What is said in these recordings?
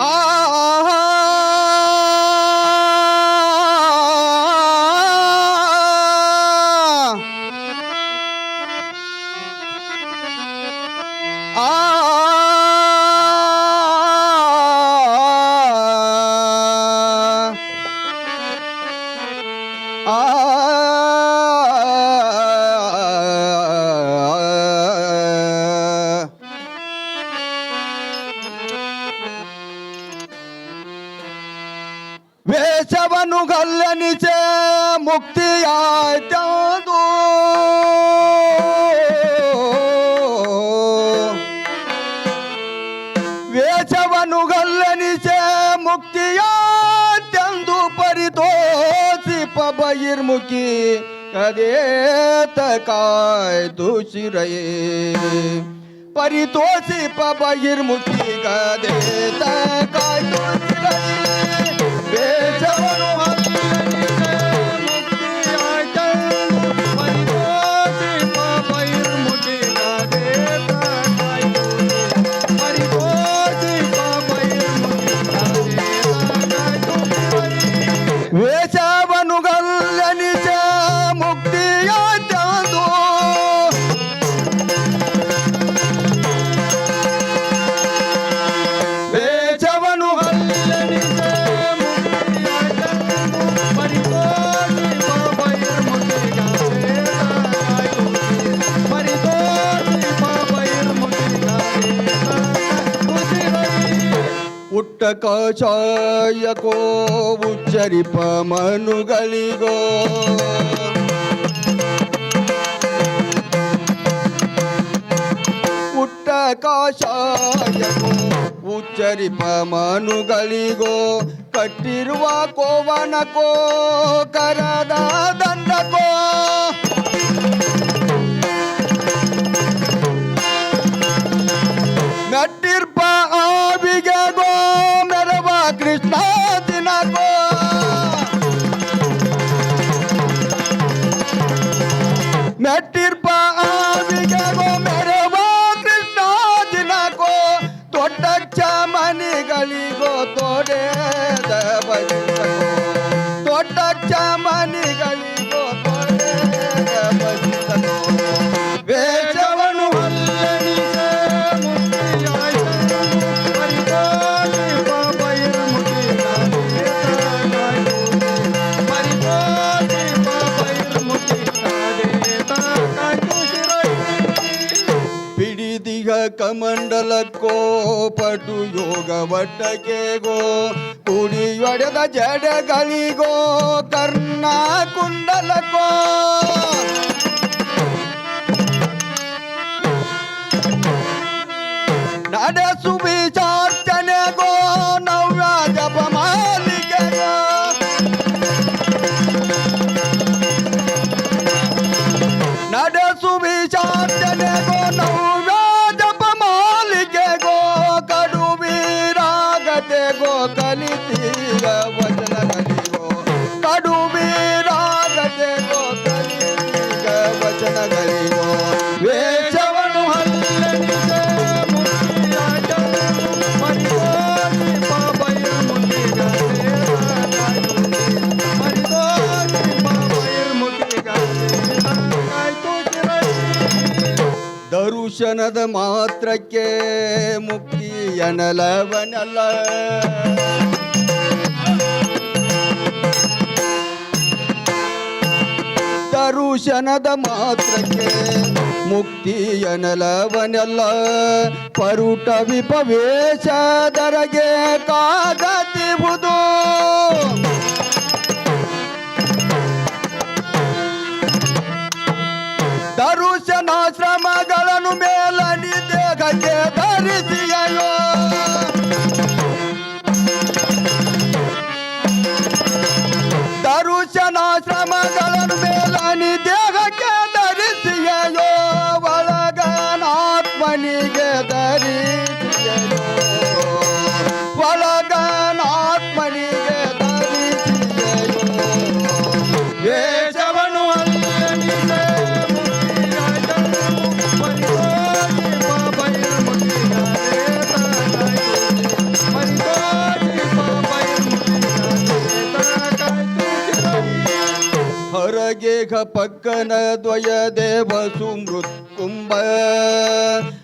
Ah! Manu Kalyani चे मुक्ति आता तू वेश मनु कल्याणी से मुक्ति आंदू परितोषी पबीर मुखी कदे तकाय रे परितोषी पबीर मुखी कदे ಉಟ್ಟ ಕಷಾಯಕೋ ಉಚ್ಚರಿಪ ಮನುಗಳಿಗೋ ಉಟ್ಟ ಕಷಾಯಕೋ ಉಚ್ಚರಿಪ ಮನುಗಳಿಗೋ ಕಟ್ಟಿರುವ ಕೋವನಕೋ ಕರದ ದಂಡಕೋ ಮೆಟ್ಟಿರ್ಪ nigga. ಕಮಂಡಲಕ್ಕೋ ಪಟು ಯೋಗ ವಟ್ಟಕೆಗೋ ಕುಡಿಯೊಡೆದ ಜಡಗಳಿಗೋ ಕರ್ಣ ಕುಂಡಲಕ್ಕೋ ನಡೆಸು ದರುಶನದ ಮಾತ್ರಕ್ಕೆ ಮುಕ್ತಿ ಎನಲವನಲ್ಲ ದರುಶನದ ಮಾತ್ರಕ್ಕೆ ಮುಕ್ತಿ ಎನಲವನಲ್ಲ ಪರುಟ ವಿಪವೇಶದರಗೆ ಕಾಗತಿಬುದು ದರುಶನಾಶ್ರಮಗಳನ್ನು பக்கனத்வய தேவ சும்ருத் கும்ப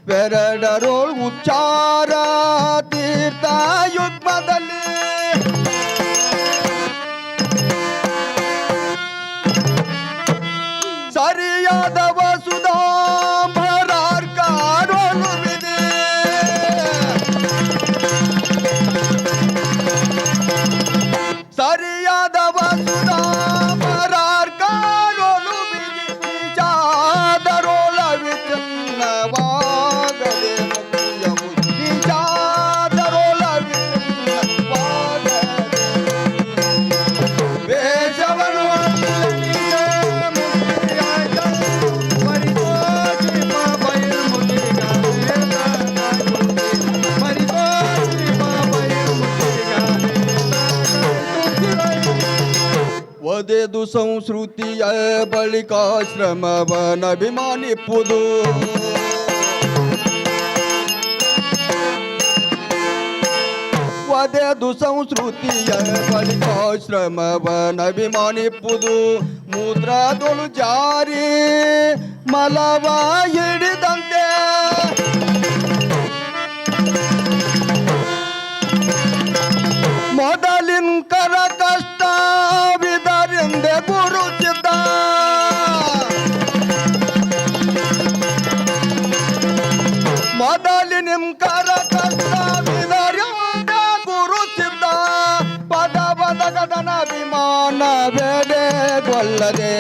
வெரடரோள் உச்சாரா தீர்த்தாயுக்மதலி. சரியாதவ சுதா ಒದೆದು ಸಂಸ್ಕೃತಿಯ ಬಳಿಕಾಶ್ರಮವನಭಿಮಾನಿಪ್ಪುದು ಒದೆದು ಸಂಸ್ಕೃತಿಯ ಬಳಿಕಾಶ್ರಮವನಭಿಮಾನಿಪ್ಪುದು ಮೂತ್ರದೊಳು ಜಾರಿ ಮಲವ ಹಿಡಿದಂತೆ না বেড়ে বললে